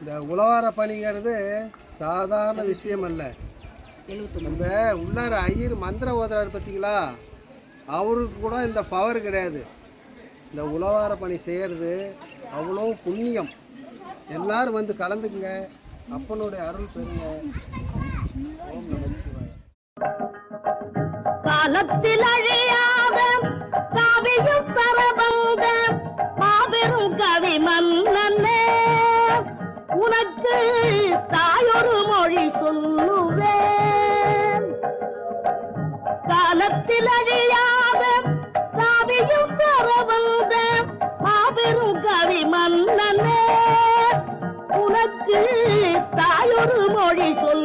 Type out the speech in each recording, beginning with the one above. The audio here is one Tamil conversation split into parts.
இந்த உழவார பணிங்கிறது சாதாரண விஷயம் அல்ல நம்ம உள்ளார ஐயர் மந்திரம் ஓதுறாரு பார்த்தீங்களா அவருக்கு கூட இந்த பவர் கிடையாது. இந்த உழவார பணி செய்கிறது அவ்வளோ புண்ணியம். எல்லாரும் வந்து கலந்துக்குங்க. அப்பனுடைய அருள் பெறுங்க. ஓம் காலத்தில் அழியாத மாபெரும் கவி மன்னே உனக்கு தாயொரு மொழி சொல்லுவேன். காலத்தில் அழியாத காவியும் வந்த மாபெரும் கவி மன்னே உனக்கு தாயொரு மொழி சொல்லுவேன்.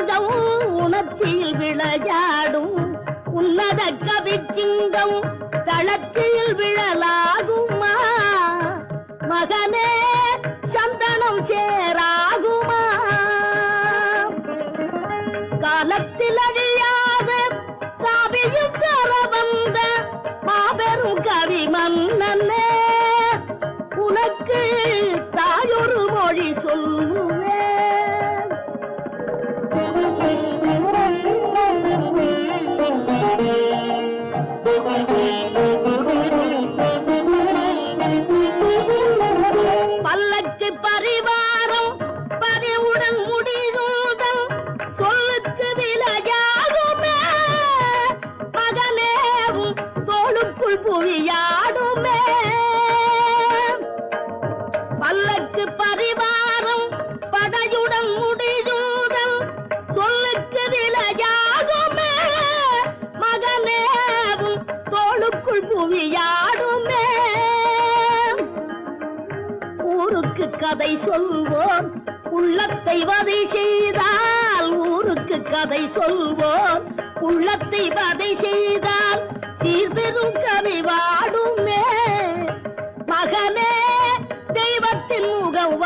சிங்கம் உணர்ச்சியில் விளையாடும் உன்னத கவி சிங்கம் தளத்தில் விழலாகுமா? மகனே சந்தனம் சேராகுமா? காலத்தில் அழியாத காவியும் தர வந்த மாபெரும் கவி மன்னே உனக்கு கதை சொல்வோம். உள்ளத்தை வதை செய்தால் ஊருக்கு கதை சொல்வோம். உள்ளத்தை வதை செய்தால் சீர்பெரும் கதை வாடுமே. மகனே தெய்வத்தின் முகம்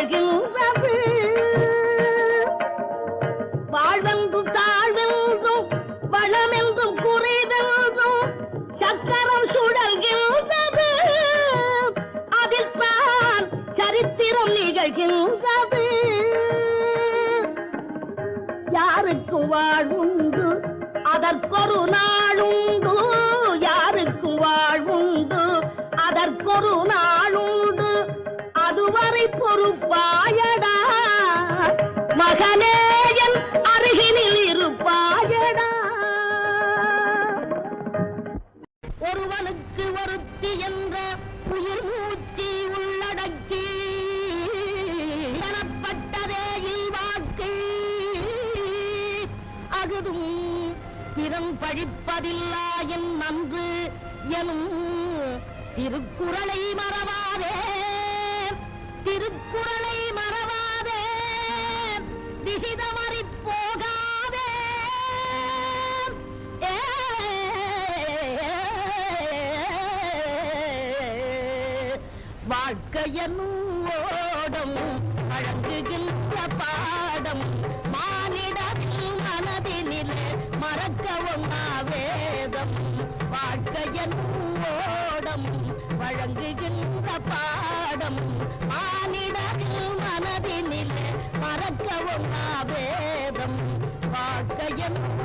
சரித்திரம் வாழ்வென்றும் தாழ்வென்றும் வளமென்றும் குறைவென்றும் சக்கரம் சுழல்கின்றது. அதில் தான் சரித்திரம் நிகழ்கின்றது. யாருக்கும் பொறுப்பாயடா. மகனேயன் அருகினில் இருப்பாயடா. ஒருவனுக்கு ஒருத்தி என்ற உயிர் மூச்சி உள்ளடக்கி எனப்பட்டதே இல்வாழ்க்கை அகுதும் திறம் பழிப்பதில்லா என் நன்று எனும் திருக்குறளை மறவாதே. மறக்கவும் வேதம் வாழ்க்கையனும்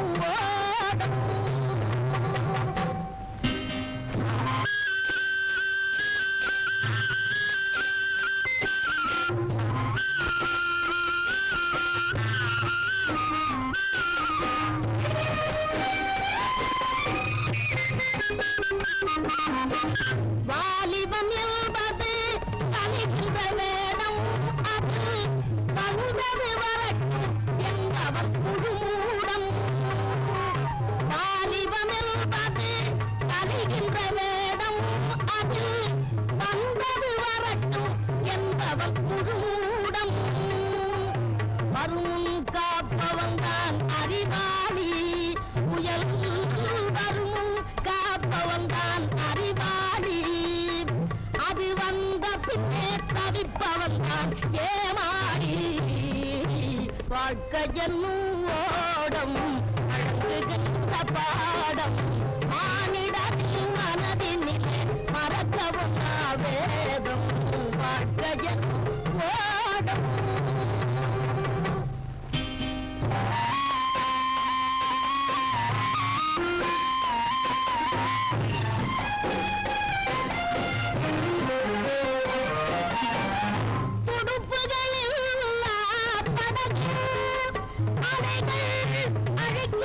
வாழ்க்கை என்னும் ஓடம் அழகுகின்ற பாடம்.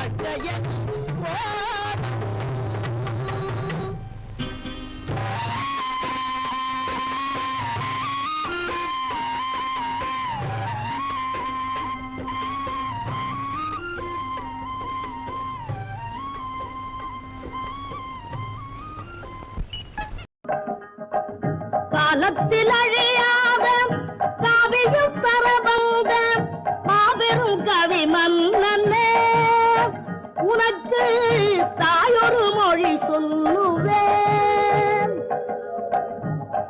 வாழ்க்கையன் சொல்லுவேன்.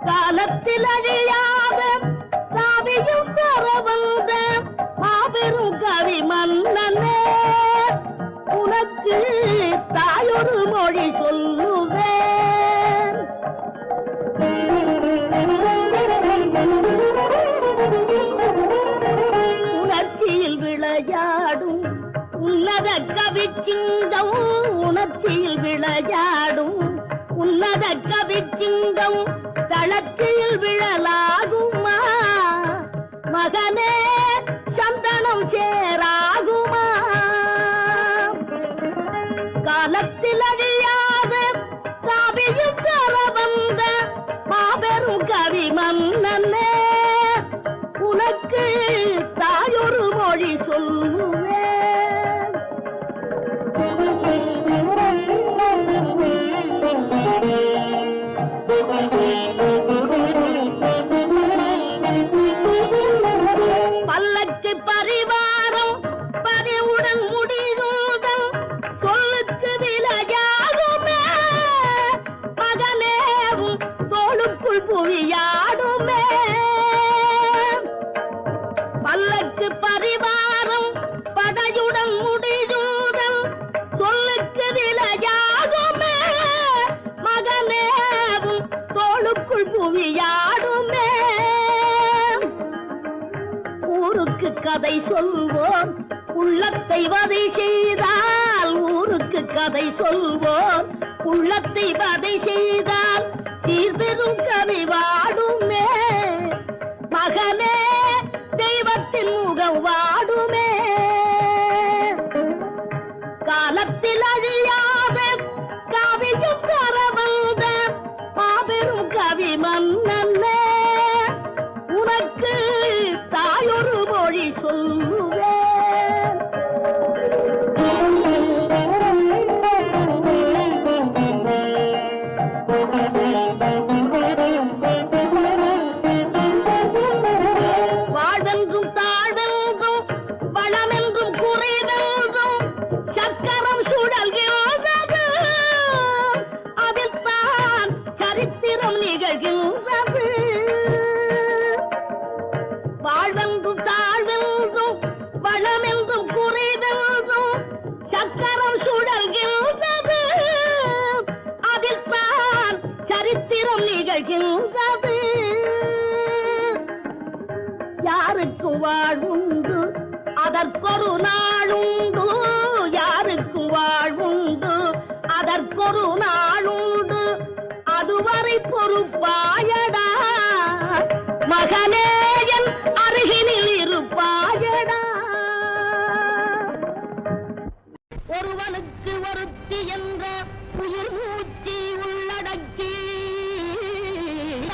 காலத்தில் அழி சிங்கம் உணர்ச்சியில் விளையாடும் உன்னத கவி சிங்கம் தளத்தில் விழலாகுமா? மகனே சந்தனம் சேராகுமா? காலத்தில் அழியாத காவியும் வந்த மாபெரும் கவி மன்னனே உனக்கு தாயொரு மொழி சொல்லும் தோளுக்குள் ஊருக்கு கதை சொல்வோம் உள்ளத்தை வதை செய்தால் ஊருக்கு கதை சொல்வோம் உள்ளத்தை வதை செய்தால் சீர்பெரும் கவி வாடுமே. பொறுப்பாயடா. மகனேயன் அருகினில் இருப்பாயடா ஒருவனுக்கு ஒருத்தி என்ற உயிர் மூச்சி உள்ளடக்கி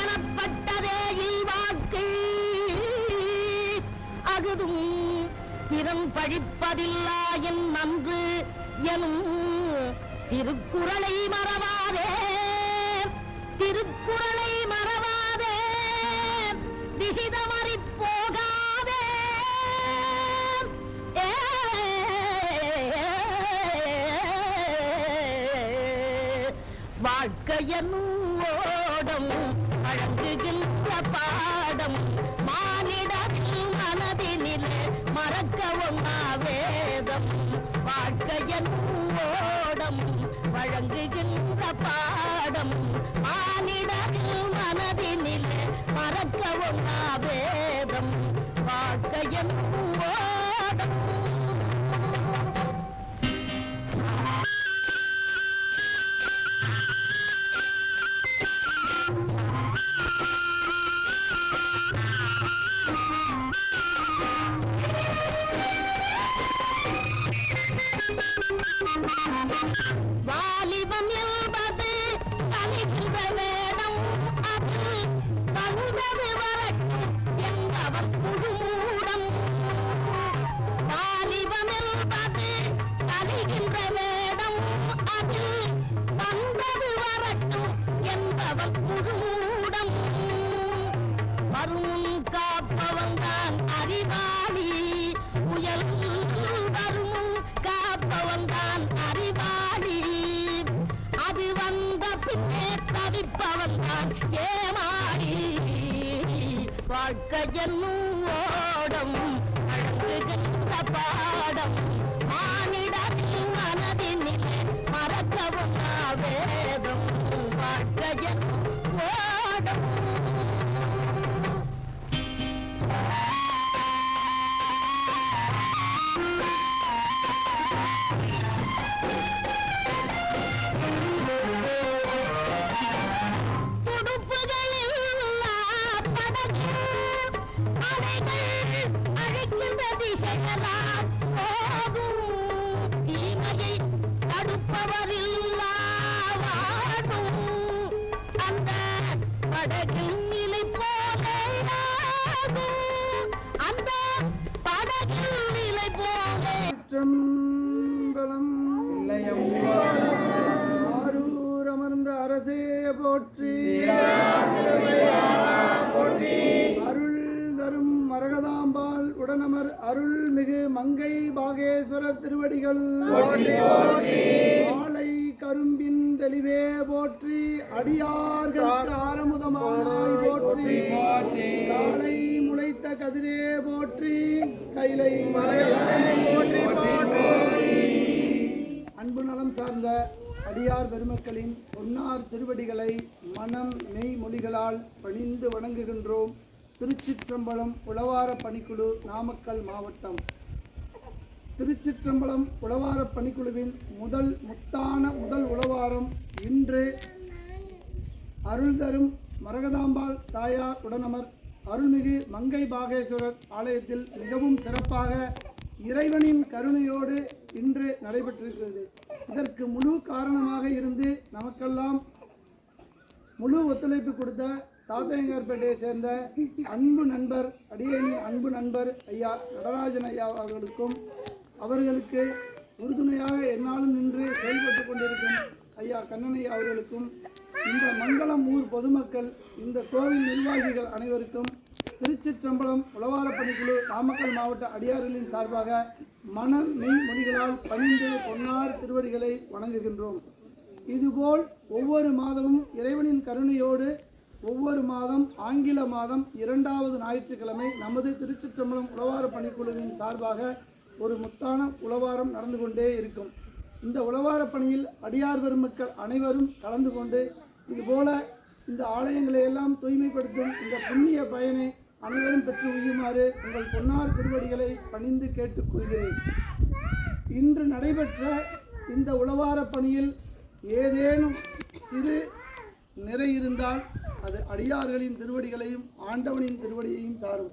எனப்பட்டதே வாக்கு அகுதும் பிறன் பழிப்பதில்லா என் நன்று எனும் திருக்குறளை மறவாதே. வாழ்க்கையனும் ஓடம் வழங்குகின்ற பாடம் மானிடம் மனதினிலே மறக்கவும் ஒண்ணா வேதம் வாழ்க்கையனும் ஓடம் வழங்குகின்ற பாடம் மானிடம் மனதினிலே மறக்கவும் ஒண்ணா வேதம் வாழ்க்கையென்னும் ஓடம் அழகுகின்ற பாடம்? ಕೈಯಲಾ உடனமர் அருள்மிகு மங்கை பாகேஸ்வரர் திருவடிகள். ஆலை கரும்பின் தெளிவே போற்றி அடியார்களுக்கு ஆரமுதமானாய் போற்றி. காலை முளைத்த கதிரே போற்றி கைலை அன்பு நலம் சார்ந்த அடியார் பெருமக்களின் பொன்னார் திருவடிகளை மனம் மெய் மொழிகளால் பணிந்து வணங்குகின்றோம். திருச்சிற்றம்பலம் உளவார பணிக்குழு நாமக்கல் மாவட்டம். திருச்சிற்றம்பலம் உளவார பணிக்குழுவின் முதல் முத்தான முதல் உளவாரம் இன்று அருள் தரும் மரகதாம்பாள் தாயார் உடனமர் அருள்மிகு மங்கை பாகேஸ்வரர் ஆலயத்தில் மிகவும் சிறப்பாக இறைவனின் கருணையோடு இன்று நடைபெற்றிருக்கிறது. இதற்கு முழு காரணமாக இருந்து நமக்கெல்லாம் முழு ஒத்துழைப்பு கொடுத்த தாத்தையங்கார்பேட்டையை சேர்ந்த அன்பு நண்பர் அடியேனின் அன்பு நண்பர் ஐயா நடராஜன் ஐயா அவர்களுக்கும் அவர்களுக்கு உறுதுணையாக என்னாலும் நின்று செயல்பட்டு கொண்டிருக்கும் ஐயா கண்ணனையா அவர்களுக்கும் இந்த மங்களம் ஊர் பொதுமக்கள் இந்த கோவில் நிர்வாகிகள் அனைவருக்கும் திருச்சிற்றம்பலம் உளவார பணிக்குழு நாமக்கல் மாவட்ட அடியார்களின் சார்பாக மன மெய் மொழிகளால் பணிந்து பொன்னார் திருவடிகளை வணங்குகின்றோம். இதுபோல் ஒவ்வொரு மாதமும் இறைவனின் கருணையோடு ஒவ்வொரு மாதம் ஆங்கில மாதம் இரண்டாவது ஞாயிற்றுக்கிழமை நமது திருச்சிற்றம்பலம் உளவார பணிக்குழுவின் சார்பாக ஒரு முத்தான உளவாரம் நடந்து கொண்டே இருக்கும். இந்த உளவார பணியில் அடியார் பெருமக்கள் அனைவரும் கலந்து கொண்டு இதுபோல இந்த ஆலயங்களை எல்லாம் தூய்மைப்படுத்தும் இந்த புண்ணிய பயனை அனைவரும் பெற்று உய்யுமாறு உங்கள் பொன்னார் திருவடிகளை பணிந்து கேட்டுக்கொள்கிறேன் இன்று நடைபெற்ற இந்த உளவார பணியில் ஏதேனும் சிறு நிறை இருந்தால் அது அடியார்களின் திருவடிகளையும் ஆண்டவனின் திருவடியையும் சாரும்.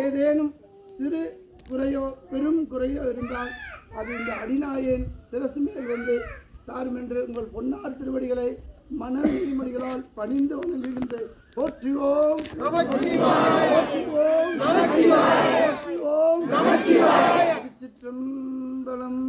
ஏதேனும் சிறு குறையோ பெரும் குறையோ இருந்தால் அது இந்த அடிநாயேன் சிரசு மேல் வந்து சாரும் என்று உங்கள் பொன்னார் திருவடிகளை மனநீதிமணிகளால் பணிந்து வணங்குகின்ற போற்றுவோம். போற்றுவோம். போற்றுவோம். திருச்சிற்றம்பலம்.